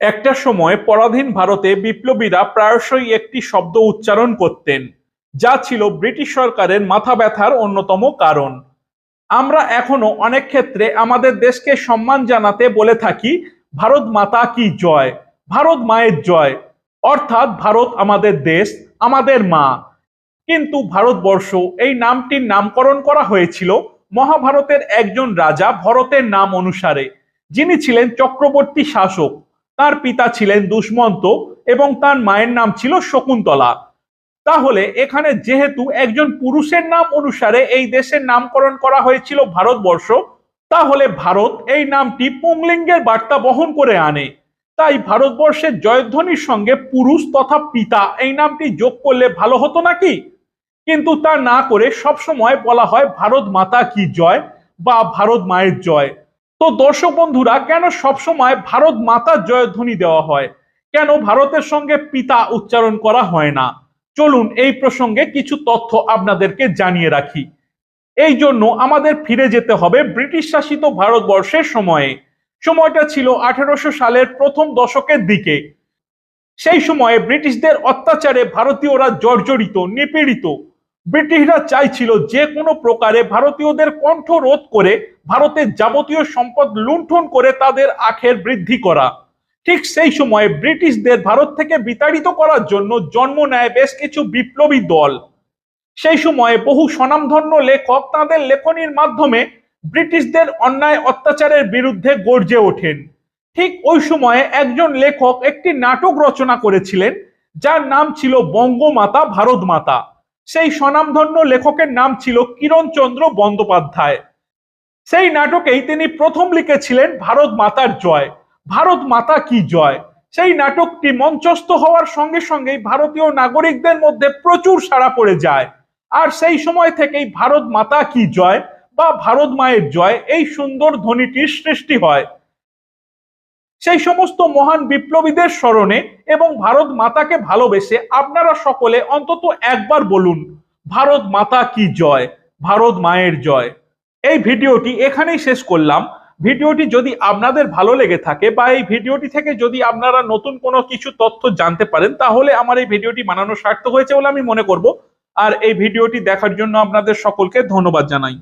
একটা সময় পরাধীন ভারতে বিপ্লবীরা প্রায়শই একটি শব্দ উচ্চারণ করতেন, যা ছিল ব্রিটিশ সরকারের মাথা ব্যথার অন্যতম কারণ। আমরা এখনও অনেক ক্ষেত্রে আমাদের দেশকে সম্মান জানাতে বলে থাকি, ভারত মাতা কি জয়? ভারত মায়ের জয়। অর্থাৎ ভারত আমাদের দেশ, আমাদের মা। কিন্তু ভারতবর্ষ এই নামটির নামকরণ করা হয়েছিল মহাভারতের একজন রাজা ভরতের নাম অনুসারে, যিনি ছিলেন চক্রবর্তী শাসক। তার পিতা ছিলেন দুষ্মন্ত এবং তার মায়ের নাম ছিল শকুন্তলা। তাহলে এখানে যেহেতু একজন পুরুষের নাম অনুসারে এই দেশের নামকরণ করা হয়েছিল ভারতবর্ষ, তাহলে ভারত এই নামটি পুংলিঙ্গের বার্তা বহন করে আনে। তাই ভারতবর্ষের জয়ধ্বনির সঙ্গে পুরুষ তথা পিতা এই নামটি যোগ করলে ভালো হতো নাকি? কিন্তু তা না করে সবসময় বলা হয় ভারত মাতা কি জয় বা ভারত মায়ের জয়। তো দর্শক বন্ধুরা, কেন সবসময় ভারত মাতার জয়ধ্বনি দেওয়া হয়? কেন ভারতের সঙ্গে পিতা উচ্চারণ করা হয় না? চলুন এই প্রসঙ্গে কিছু তথ্য আপনাদেরকে জানিয়ে রাখি। এই জন্য আমাদের ফিরে যেতে হবে ব্রিটিশ শাসিত ভারতবর্ষের সময়ে। সময়টা ছিল আঠেরোশো সালের প্রথম দশকের দিকে। সেই সময়ে ব্রিটিশদের অত্যাচারে ভারতীয়রা জর্জরিত, নিপীড়িত। ব্রিটিশরা চাইছিল যে কোনো প্রকারে ভারতীয়দের কণ্ঠ রোধ করে ভারতের যাবতীয় সম্পদ লুণ্ঠন করে তাদের আখের বৃদ্ধি করা। ঠিক সেই সময়ে ব্রিটিশদের ভারত থেকে বিতাড়িত করার জন্য জন্ম নেয় বেশ কিছু বিপ্লবী দল। সেই সময়ে বহু স্বনামধন্য লেখক তাদের লেখনীর মাধ্যমে ব্রিটিশদের অন্যায় অত্যাচারের বিরুদ্ধে গর্জে ওঠেন। ঠিক ওই সময়ে একজন লেখক একটি নাটক রচনা করেছিলেন, যার নাম ছিল বঙ্গমাতা ভারত মাতা সেই স্বনামধন্য লেখকের নাম ছিল কিরণচন্দ্র বন্দ্যোপাধ্যায়। সেই নাটকেই তিনি প্রথম লিখেছিলেন ভারত মাতার জয়। ভারত মাতা কি জয়? সেই নাটকটি মঞ্চস্থ হওয়ার সঙ্গে সঙ্গেই ভারতীয় নাগরিকদের মধ্যে প্রচুর সাড়া পড়ে যায়। আর সেই সময় থেকেই ভারত মাতা কি জয় বা ভারত মায়ের জয় এই সুন্দর ধ্বনিটির সৃষ্টি হয়। সেই সমস্ত মহান বিপ্লবীদের স্মরণে এবং ভারত মাতাকে ভালোবেসে আপনারা সকলে অন্তত একবার বলুন, ভারত মাতা কি জয়, ভারত মায়ের জয়? এই ভিডিওটি এখানেই শেষ করলাম। ভিডিওটি যদি আপনাদের ভালো লেগে থাকে বা এই ভিডিওটি থেকে যদি আপনারা নতুন কোনো কিছু তথ্য জানতে পারেন, তাহলে আমার এই ভিডিওটি বানানো সার্থক হয়েছে বলে আমি মনে করব। আর এই ভিডিওটি দেখার জন্য আপনাদের সকলকে ধন্যবাদ জানাই।